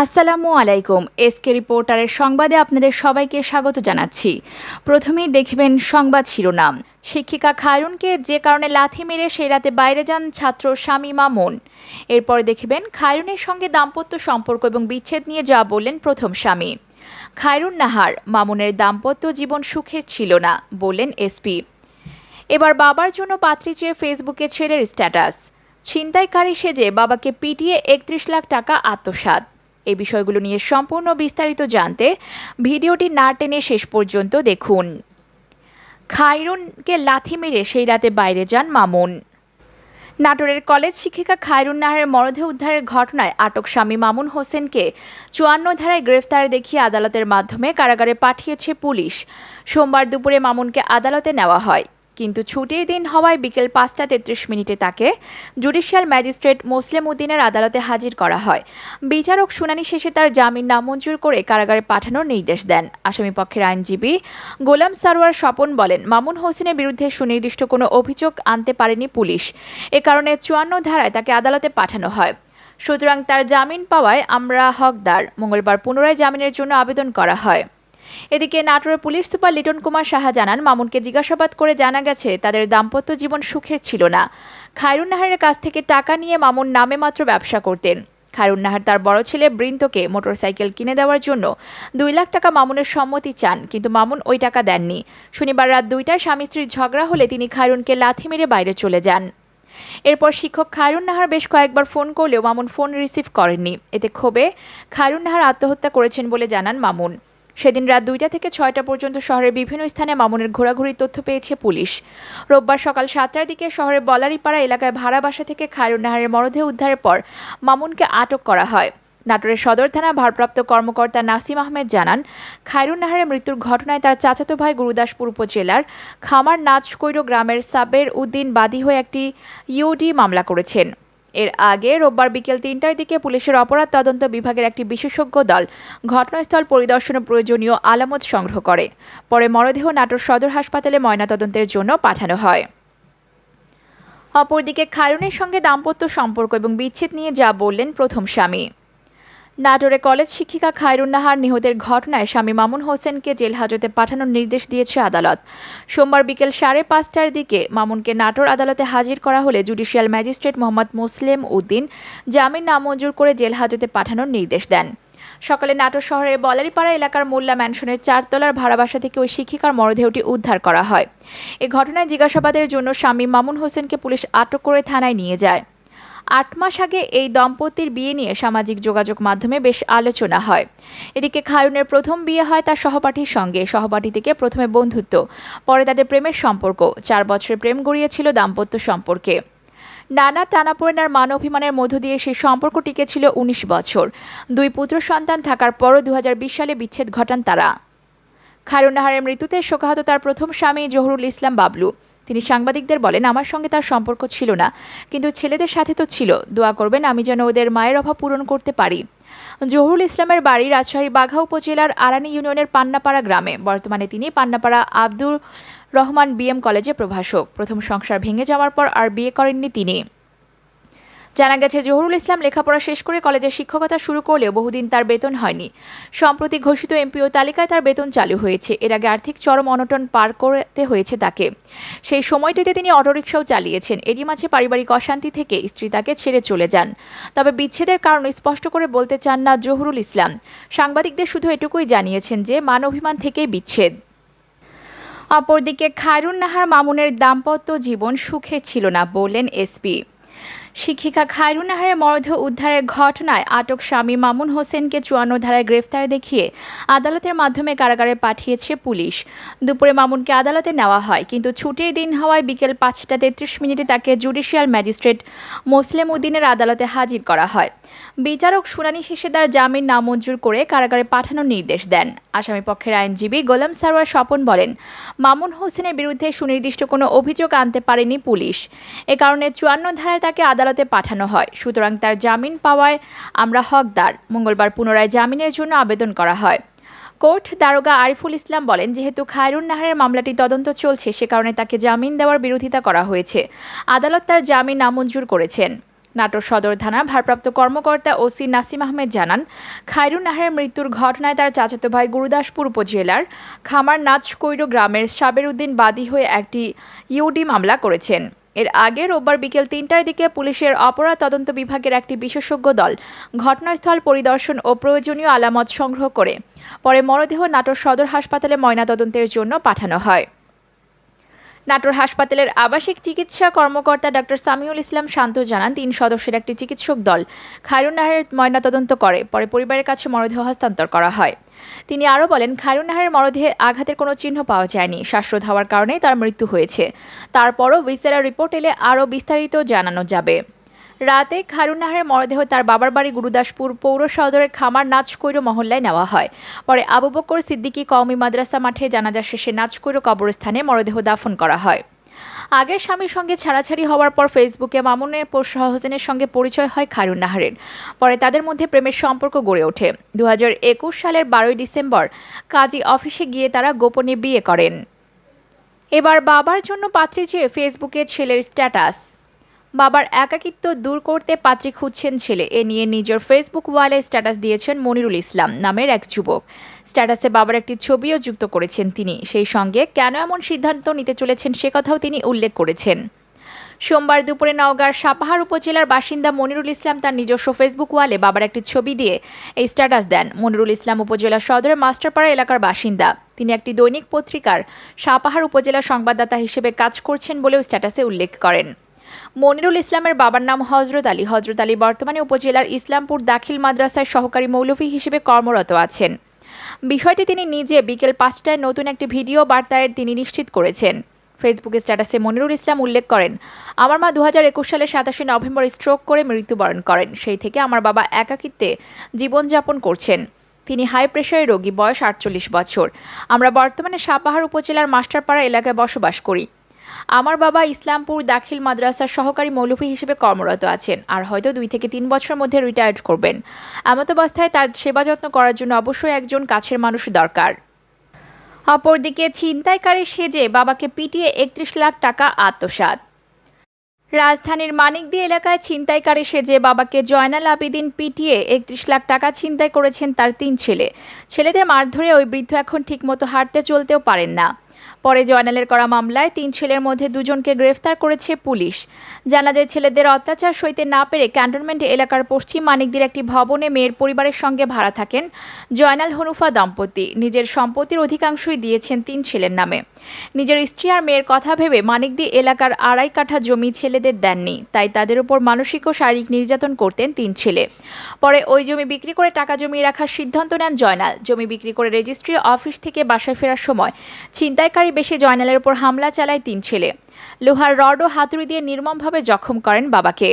আসসালামু আলাইকুম। এসকে রিপোর্টারের সংবাদে আপনাদের সবাইকে স্বাগত জানাচ্ছি। প্রথমেই দেখবেন সংবাদ শিরোনাম। শিক্ষিকা খায়রুনকে যে কারণে লাথি মেরে সেই রাতে বাইরে যান ছাত্র শামীমা মন। এরপর দেখবেন খায়রুনের সঙ্গে দাম্পত্য সম্পর্ক এবং বিচ্ছেদ নিয়ে যা বললেন প্রথম স্বামী। খায়রুন নাহার, মামুনের দাম্পত্য জীবন সুখের ছিল না, বললেন এসপি এবার বাবার জন্য পাত্রী চেয়ে ফেসবুকে ছেলের স্ট্যাটাস। ছিনতাইকারী সেজে বাবাকে পিটিয়ে একত্রিশ লাখ টাকা আত্মসাৎ। এই বিষয়গুলো নিয়ে সম্পূর্ণ বিস্তারিত জানতে ভিডিওটি না টেনে শেষ পর্যন্ত দেখুন। খায়রুনকে লাথি মেরে সেই রাতে বাইরে যান মামুন। নাটোরের কলেজ শিক্ষিকা খায়রুন নাহারের মরদেহ উদ্ধারের ঘটনায় আটক স্বামী মামুন হোসেনকে চুয়ান্ন ধারায় গ্রেফতার দেখিয়ে আদালতের মাধ্যমে কারাগারে পাঠিয়েছে পুলিশ। সোমবার দুপুরে মামুনকে আদালতে নেওয়া হয়। কিন্তু ছুটির দিন হওয়ায় বিকেল পাঁচটা তেত্রিশ মিনিটে তাকে জুডিশিয়াল ম্যাজিস্ট্রেট মোসলেম উদ্দিনের আদালতে হাজির করা হয়। বিচারক শুনানি শেষে তার জামিন নামঞ্জুর করে কারাগারে পাঠানোর নির্দেশ দেন। আসামি পক্ষের আইনজীবী গোলাম সারোয়ার স্বপন বলেন, মামুন হোসেনের বিরুদ্ধে সুনির্দিষ্ট কোনো অভিযোগ আনতে পারেনি পুলিশ। এ কারণে চুয়ান্ন ধারায় তাকে আদালতে পাঠানো হয়। সুতরাং তার জামিন পাওয়ায় আমরা হকদার। মঙ্গলবার পুনরায় জামিনের জন্য আবেদন করা হয়। এদিকে নাটোরের পুলিশ সুপার লিটন কুমার সাহা জানান, মামুনকে জিজ্ঞাসাবাদ করে জানা গেছে তাদের দাম্পত্য জীবন সুখের ছিল না। খায়রুন নাহারের কাছ থেকে টাকা নিয়ে মামুন নামে মাত্র ব্যবসা করতেন। খায়রুন নাহার তার বড় ছেলে বৃন্তকে মোটরসাইকেল কিনে দেওয়ার জন্য দুই লাখ টাকা মামুনের সম্মতি চান, কিন্তু মামুন ওই টাকা দেননি। শনিবার রাত দুইটায় স্বামী স্ত্রীর ঝগড়া হলে তিনি খায়রুনকে লাথি মেরে বাইরে চলে যান। এরপর শিক্ষক খায়রুন নাহার বেশ কয়েকবার ফোন করলেও মামুন ফোন রিসিভ করেননি। এতে ক্ষোভে খায়রুন নাহার আত্মহত্যা করেছেন বলে জানান মামুন। সেদিন রাত দুইটা থেকে ছয়টা পর্যন্ত শহরের বিভিন্ন স্থানে মামুনের ঘোরাঘুরির তথ্য পেয়েছে পুলিশ। রোববার সকাল সাতটার দিকে শহরের বলারিপাড়া এলাকায় ভাড়া বাসা থেকে খায়রুন নাহারের মরদেহ উদ্ধারের পর মামুনকে আটক করা হয়। নাটোরের সদর থানা ভারপ্রাপ্ত কর্মকর্তা নাসিম আহমেদ জানান খায়রুন নাহারের মৃত্যুর ঘটনায় তার চাচাতো ভাই গুরুদাসপুর উপজেলার খামার নাচকৈর গ্রামের সাবের উদ্দিন বাদী হয়ে একটি ইউডি মামলা করেছেন। এর আগে রোববার বিকেল তিনটার দিকে পুলিশের অপরাধ তদন্ত বিভাগের একটি বিশেষজ্ঞ দল ঘটনাস্থল পরিদর্শনে প্রয়োজনীয় আলামত সংগ্রহ করে। পরে মরদেহ নাটোর সদর হাসপাতালে ময়নাতদন্তের জন্য পাঠানো হয়। অপরদিকে খায়রুনের সঙ্গে দাম্পত্য সম্পর্ক এবং বিচ্ছেদ নিয়ে যা বললেন প্রথম স্বামী। নাটোরে কলেজ শিক্ষিকা খায়রুন নাহার নিহতের ঘটনায় স্বামী মামুন হোসেনকে জেল হাজতে পাঠানোর নির্দেশ দিয়েছে আদালত। সোমবার বিকেল সাড়ে পাঁচটার দিকে মামুনকে নাটোর আদালতে হাজির করা হলে জুডিশিয়াল ম্যাজিস্ট্রেট মোহাম্মদ মুসলিম উদ্দিন জামিন নামঞ্জুর করে জেল হাজতে পাঠানোর নির্দেশ দেন। সকালে নাটোর শহরের বলারিপাড়া এলাকার মোল্লা ম্যানশনের চারতলার ভাড়াবাসা থেকে ওই শিক্ষিকার মরদেহটি উদ্ধার করা হয়। এ ঘটনায় জিজ্ঞাসাবাদের জন্য স্বামী মামুন হোসেনকে পুলিশ আটক করে থানায় নিয়ে যায়। আট মাস আগে এই দম্পতির বিয়ে নিয়ে সামাজিক যোগাযোগ মাধ্যমে বেশ আলোচনা হয়। এদিকে খায়ুনের প্রথম বিয়ে হয় তার সহপাঠীর সঙ্গে। সহপাঠী থেকে প্রথমে বন্ধুত্ব, পরে তাদের প্রেমের সম্পর্ক। চার বছরের প্রেম গড়িয়েছিল দাম্পত্য সম্পর্কে। নানা টানাপোড়েনার মান অভিমানের মধ্য দিয়ে সেই সম্পর্ক টিকেছিল উনিশ বছর। দুই পুত্র সন্তান থাকার পরও দু হাজার বিশ সালে বিচ্ছেদ ঘটান তারা। খায়রুন নাহারের মৃত্যুতে শোকাহত তার প্রথম স্বামী জহুরুল ইসলাম বাবলু। তিনি সাংবাদিকদের বলেন, আমার সঙ্গে তার সম্পর্ক ছিল না, কিন্তু ছেলেদের সাথে তো ছিল। দোয়া করবেন, আমি যেন ওদের মায়ের অভাব পূরণ করতে পারি। জহুরুল ইসলামের বাড়ি রাজশাহী, বাঘা উপজেলার আরানি ইউনিয়নের পান্নাপাড়া গ্রামে। বর্তমানে তিনি পান্নাপাড়া আব্দুর রহমান বিএম কলেজে প্রভাষক। প্রথম সংসার ভেঙে যাওয়ার পর আর বিয়ে করেননি তিনি। জানা গেছে, জহুরুল ইসলাম লেখাপড়া শেষ করে কলেজে শিক্ষকতা শুরু করলেও বহুদিন তার বেতন হয়নি। সম্প্রতি ঘোষিত এমপিও তালিকায় তার বেতন চালু হয়েছে। এর আগে আর্থিক চরম অনটন পার করতে হয়েছে তাকে। সেই সময়টিতে তিনি অটোরিকশাও চালিয়েছেন। এরই মাঝে পারিবারিক অশান্তি থেকে স্ত্রী তাকে ছেড়ে চলে যান। তবে বিচ্ছেদের কারণ স্পষ্ট করে বলতে চান না জহুরুল ইসলাম। সাংবাদিকদের শুধু এটুকুই জানিয়েছেন যে, মান অভিমান থেকেই বিচ্ছেদ। অপরদিকে খায়রুন নাহার মামুনের দাম্পত্য জীবন সুখের ছিল না, বললেন এসপি। শিক্ষিকা খায়রুন নাহারের মরদেহ উদ্ধারের ঘটনায় আটক স্বামী মামুন হোসেনকে চুয়ান্ন ধারায় গ্রেফতার দেখিয়ে আদালতের মাধ্যমে কারাগারে পাঠিয়েছে পুলিশ। দুপুরে মামুনকে আদালতে নেওয়া হয়, কিন্তু ছুটির দিন হওয়ায় বিকেল পাঁচটা তেত্রিশ মিনিটে তাকে জুডিশিয়াল ম্যাজিস্ট্রেট মোসলেম উদ্দিনের আদালতে হাজির করা হয়। বিচারক শুনানি শেষে তার জামিন নামঞ্জুর করে কারাগারে পাঠানোর নির্দেশ দেন। আসামি পক্ষের আইনজীবী গোলাম সারোয়ার স্বপন বলেন, মামুন হোসেনের বিরুদ্ধে সুনির্দিষ্ট কোনো অভিযোগ আনতে পারেনি পুলিশ। এ কারণে চুয়ান্ন ধারায় তাকে আদালতে পাঠানো হয়। সুতরাং তার জামিন পাওয়ায় আমরা হকদার। মঙ্গলবার পুনরায় জামিনের জন্য আবেদন করা হয়। কোর্ট দারোগা আরিফুল ইসলাম বলেন, যেহেতু খায়রুন নাহারের মামলাটি তদন্ত চলছে, সে কারণে তাকে জামিন দেওয়ার বিরোধিতা করা হয়েছে। আদালত তার জামিন নামঞ্জুর করেছেন। নাটোর সদর থানার ভারপ্রাপ্ত কর্মকর্তা ওসি নাসিম আহমেদ জানান, খায়রুন নাহারের মৃত্যুর ঘটনায় তার চাচাতো ভাই গুরুদাসপুর উপজেলার খামার নাচকৈর গ্রামের সাবের উদ্দিন বাদী হয়ে একটি ইউডি মামলা করেছেন। এর আগে রোববার বিকেল তিনটার দিকে পুলিশের অপরাধ তদন্ত বিভাগের একটি বিশেষজ্ঞ দল ঘটনাস্থল পরিদর্শন ও প্রয়োজনীয় আলামত সংগ্রহ করে, পরে মরদেহ নাটোর সদর হাসপাতালে ময়নাতদন্তের জন্য পাঠানো হয়। নাটোর হাসপাতালের আবাসিক চিকিৎসা কর্মকর্তা ডাক্তার সামিউল ইসলাম শান্ত জানান, তিন সদস্যের একটি চিকিৎসক দল খায়রুন নাহারের ময়নাতদন্ত করে, পরে পরিবারের কাছে মরদেহ হস্তান্তর করা হয়। তিনি আরও বলেন, খায়রুন নাহারের মরদেহে আঘাতের কোনো চিহ্ন পাওয়া যায়নি, শ্বাসরোধ হওয়ার কারণেই তার মৃত্যু হয়েছে। তারপরও ভিসেরা রিপোর্ট এলে আরও বিস্তারিত জানানো যাবে। রাতে খারুন নাহারের মরদেহ তার বাবার বাড়ি গুরুদাসপুর পৌর সদরের খামার নাচকৈর মহল্লায় নেওয়া হয়। পরে আবু বকর সিদ্দিকি কওমি মাদ্রাসা মাঠে জানাজা শেষে নাচকৈর কবরস্থানে মরদেহ দাফন করা হয়। আগের স্বামীর সঙ্গে ছাড়াছাড়ি হওয়ার পর ফেসবুকে মামুনের পর হোসেনের সঙ্গে পরিচয় হয় খায়রুন নাহারের পরে তাদের মধ্যে প্রেমের সম্পর্ক গড়ে ওঠে। দু হাজার একুশ সালের বারোই ডিসেম্বর কাজী অফিসে গিয়ে তারা গোপনে বিয়ে করেন। এবার বাবার জন্য পাত্রী চেয়ে ফেসবুকে ছেলের স্ট্যাটাস। বাবার একাকিত্ব দূর করতে পাত্রী খুঁজছেন ছেলে। এ নিয়ে নিজের ফেসবুক ওয়ালে স্ট্যাটাস দিয়েছেন মনিরুল ইসলাম নামের এক যুবক। স্ট্যাটাসে বাবার একটি ছবিও যুক্ত করেছেন তিনি। সেই সঙ্গে কেন এমন সিদ্ধান্ত নিতে চলেছেন সে কথাও তিনি উল্লেখ করেছেন। সোমবার দুপুরে নওগাঁর সাপাহার উপজেলার বাসিন্দা মনিরুল ইসলাম তার নিজস্ব ফেসবুক ওয়ালে বাবার একটি ছবি দিয়ে এই স্ট্যাটাস দেন। মনিরুল ইসলাম উপজেলা সদরের মাস্টারপাড়া এলাকার বাসিন্দা। তিনি একটি দৈনিক পত্রিকার সাপাহার উপজেলা সংবাদদাতা হিসেবে কাজ করছেন বলেও স্ট্যাটাসে উল্লেখ করেন। মনিরুল ইসলামের বাবার নাম হজরত আলী। হজরত আলী বর্তমানে উপজেলার ইসলামপুর দাখিল মাদ্রাসায় সহকারী মৌলভী হিসেবে কর্মরত আছেন। বিষয়টি তিনি নিজে বিকেল পাঁচটায় নতুন একটি ভিডিও বার্তায় তিনি নিশ্চিত করেছেন। ফেসবুকে স্ট্যাটাসে মনিরুল ইসলাম উল্লেখ করেন, আমার মা দু একুশ সালে সাতাশে নভেম্বর স্ট্রোক করে মৃত্যুবরণ করেন। সেই থেকে আমার বাবা একাকিত্বে জীবনযাপন করছেন। তিনি হাই প্রেশারের রোগী, বয়স আটচল্লিশ বছর। আমরা বর্তমানে সাপাহার উপজেলার মাস্টারপাড়া এলাকায় বসবাস করি। আমার বাবা ইসলামপুর দাখিল মাদ্রাসার সহকারী মৌলভী হিসেবে কর্মরত আছেন আর হয়তো দুই থেকে তিন বছরের মধ্যে রিটায়ার্ড করবেন। এমত অবস্থায় তার সেবা যত্ন করার জন্য অবশ্যই একজন কাছের মানুষ দরকার। অপরদিকে ছিনতাইকারী সেজে বাবাকে পিটিয়ে একত্রিশ লাখ টাকা আত্মসাৎ। রাজধানীর মানিকদি এলাকায় ছিনতাইকারী সেজে বাবাকে জয়নাল আবেদিন পিটিয়ে একত্রিশ লাখ টাকা ছিনতাই করেছেন তার তিন ছেলে। ছেলেদের মারধরে ওই বৃদ্ধ এখন ঠিকমতো হাঁটতে চলতেও পারেন না। পরে জয়নালের করা মামলায় তিন ছেলের মধ্যে দুজনকে গ্রেফতার করেছে পুলিশ। জানা যায়, ছেলেদের অত্যাচার সইতে না পেরে ক্যান্টনমেন্ট এলাকার পশ্চিম মানিকদের একটি ভবনে মেয়ের পরিবারের সঙ্গে ভাড়া থাকেন জয়নাল হনুফা দম্পতি। নিজের সম্পত্তির অধিকাংশই দিয়েছেন তিন ছেলের নামে। নিজের স্ত্রী আর মেয়ের কথা ভেবে মানিকদি এলাকার আড়াই কাঠা জমি ছেলেদের দেননি। তাই তাদের উপর মানসিক ও শারীরিক নির্যাতন করতেন তিন ছেলে। পরে ওই জমি বিক্রি করে টাকা জমিয়ে রাখার সিদ্ধান্ত নেন জয়নাল। জমি বিক্রি করে রেজিস্ট্রি অফিস থেকে বাসায় ফেরার সময় ছিনতাইকারী বেশি জয়নালের উপর হামলা চালায় তিন ছেলে। লোহার রড ও হাতুড়ি দিয়ে নির্মমভাবে জখম করেন বাবাকে।